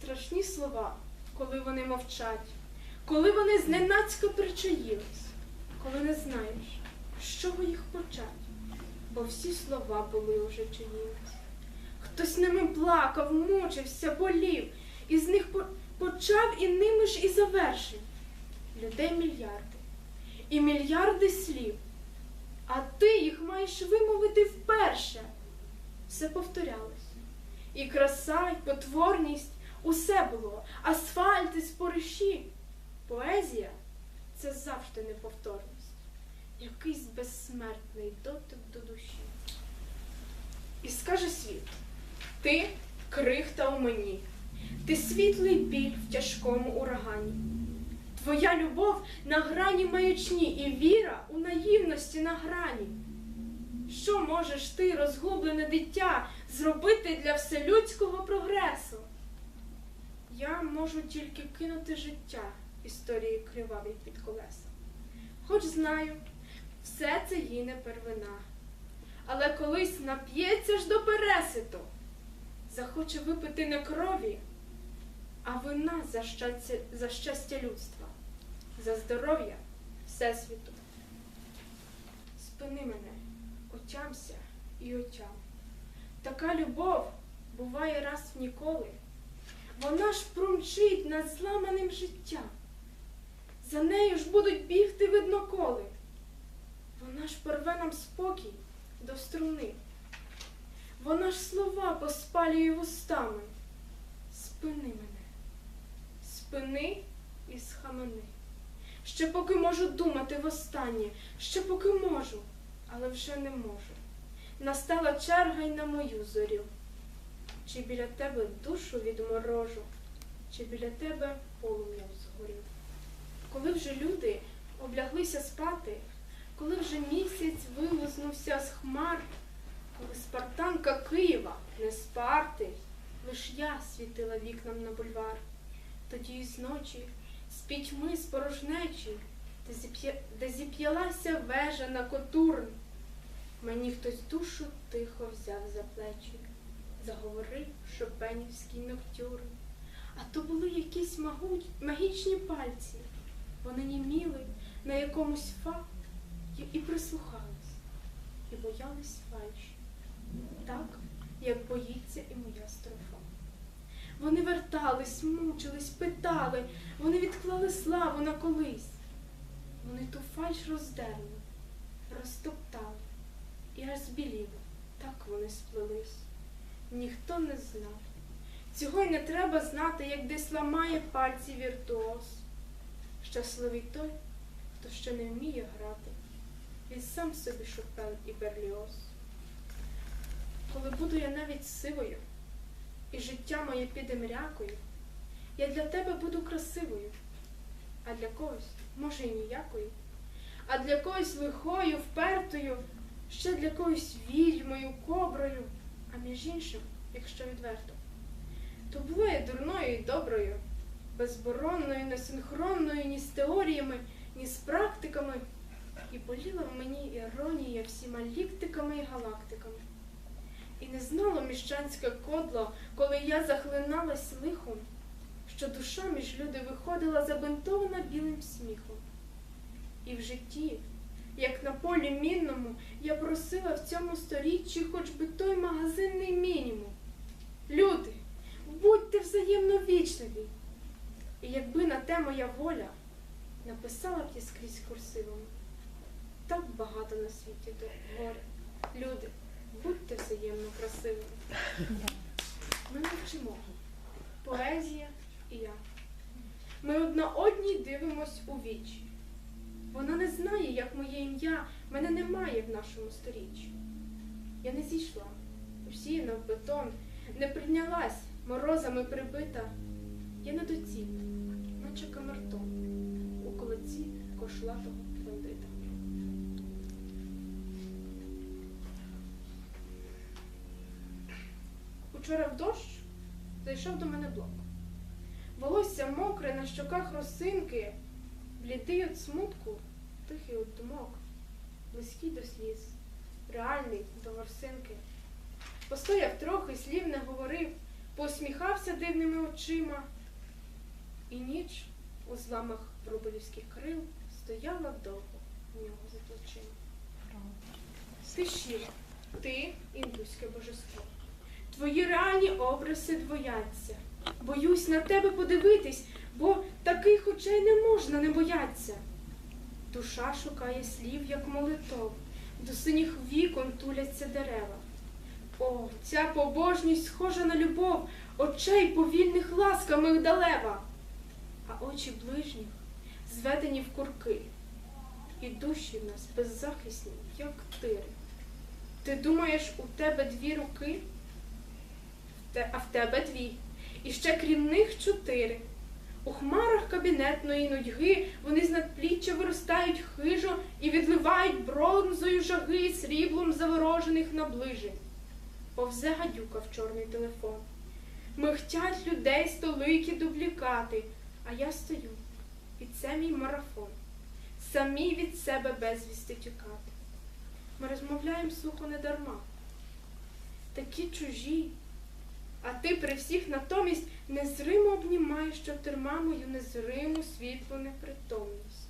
Страшні слова, коли вони мовчать, коли вони зненацька причаїлись, коли не знаєш, з чого їх почать, бо всі слова були уже чиїмись. Хтось ними плакав, мучився, болів, і з них почав і ними ж і завершив. Людей мільярди, і мільярди слів, а ти їх маєш вимовити вперше. Все повторялось. І краса, і потворність усе було, асфальт і спориші. Поезія це завжди неповторність, якийсь безсмертний дотик до душі. І скаже світ, ти крихта у мені, ти світлий біль в тяжкому урагані. Твоя любов на грані маячні і віра у наївності на грані. Що можеш ти, розгублене дитя, зробити для вселюдського прогресу? Я можу тільки кинути життя історії кривавій під колеса. Хоч знаю, все це їй не первина. Але колись нап'ється ж до переситу, захоче випити не крові, а вина за щастя, за щастя людства, за здоров'я Всесвіту. Спини мене, отямся і отям. Така любов буває раз в ніколи. Вона ж промчить над зламаним життям. За нею ж будуть бігти видно коли. Вона ж порве нам спокій до струни. Вона ж слова поспалює вустами. Спини мене, спини і схамени. Ще поки можу думати востаннє, ще поки можу, але вже не можу. Настала черга й на мою зорю. Чи біля тебе душу відморожу, чи біля тебе полум'ям згорів. Коли вже люди обляглися спати, коли вже місяць вилизнувся з хмар, коли спартанка Києва не спарти, лиш я світила вікнам на бульвар. Тоді із ночі, з пітьми, з порожнечі, де зіп'ялася вежа на котурн, мені хтось душу тихо взяв за плечі, заговорив шопенівський ноктюрн. А то були якісь магуть, магічні пальці. Вони німіли на якомусь фа і, прислухались, і боялись фальші, так, як боїться і моя строфа. Вони вертались, мучились, питали, вони відклали славу на колись. Вони ту фальш роздерли, розтоптали і аж збіліли, так вони сплелись. Ніхто не знав. Цього й не треба знати, як десь ламає пальці віртуоз. Щасливий той, хто ще не вміє грати, він сам собі Шопен і Берліоз. Коли буду я навіть сивою, і життя моє піде мрякою, я для тебе буду красивою, а для когось, може, і ніякою, а для когось лихою, впертою, ще для когось відьмою, коброю, а між іншим, якщо відверто, то була я дурною і доброю, безборонною, несинхронною ні з теоріями, ні з практиками, і боліла в мені іронія всіма ліктиками і галактиками. І не знало міщанське кодло, коли я захлиналась лихом, що душа між люди виходила забинтована білим сміхом. І в житті, як на полі мінному, я просила в цьому сторіччі хоч би той магазинний мінімум. Люди, будьте вічливі. І якби на те моя воля, написала б я скрізь курсивом. Так багато на світі до горя. Люди, будьте взаємно красивими. Ми не вчимо. Поезія і я. Ми одна одній дивимось у вічі. Вона не знає, як моє ім'я мене немає в нашому сторіччі. Я не зійшла, усіяна в бетон, не прийнялась, морозами прибита. Я не доціп, наче камертон, у колоці кошлатого бандита. Учора в дощ зайшов до мене блок. Волосся мокре, на щоках росинки, блідий від смутку, тихий від думок, близький до сліз, реальний до ворсинки. Постояв трохи, слів не говорив, посміхався дивними очима. І ніч у зламах рубелівських крил стояла довго у нього за плечима. Ти ти індуське божество. Твої реальні образи двояться. Боюсь на тебе подивитись, бо таких очей не можна не бояться. Душа шукає слів, як молитов, до синіх вікон туляться дерева. О, ця побожність схожа на любов, очей повільних ласка мигдалева, а очі ближніх зведені в курки, і душі в нас беззахисні, як тири. Ти думаєш, у тебе дві руки, а в тебе дві, і ще крім них чотири. У хмарах кабінетної нудьги вони з надпліччя виростають хижо і відливають бронзою жаги сріблом заворожених наближень. Повзе гадюка в чорний телефон. Михтять людей столики дублікати, а я стою. І це мій марафон. Самі від себе безвісти тікати. Ми розмовляємо сухо не дарма. Такі чужі. А ти при всіх натомість незримо обнімаєш чотирма мою незриму світлу непритомність.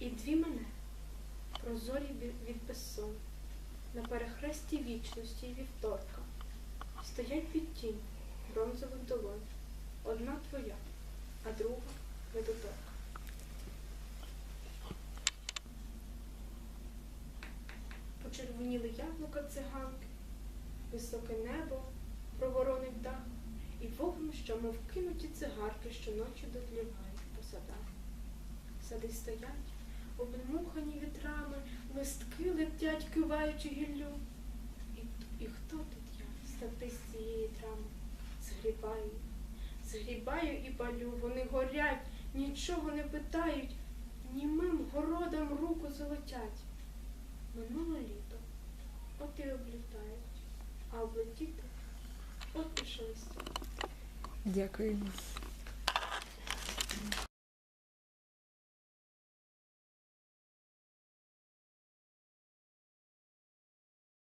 І дві мене, прозорі від- від безсон, на перехресті вічності і вівторка, стоять під тінь бронзових долонь. Одна твоя, а друга недоторка. Почервоніли яблука циганки, високе небо проворонить дах, і вогнище, мов кинуті цигарки, щоночі дотлівають по садах. Сади стоять, обдмухані вітрами, листки летять, киваючи гіллю. І, і хто тут я, статист цієї драми? Згрібаю, згрібаю і палю, вони горять, нічого не питають, німим городом руку золотять. Минуло літо, от і облітають, а облетіти от і шелестять. Дякую.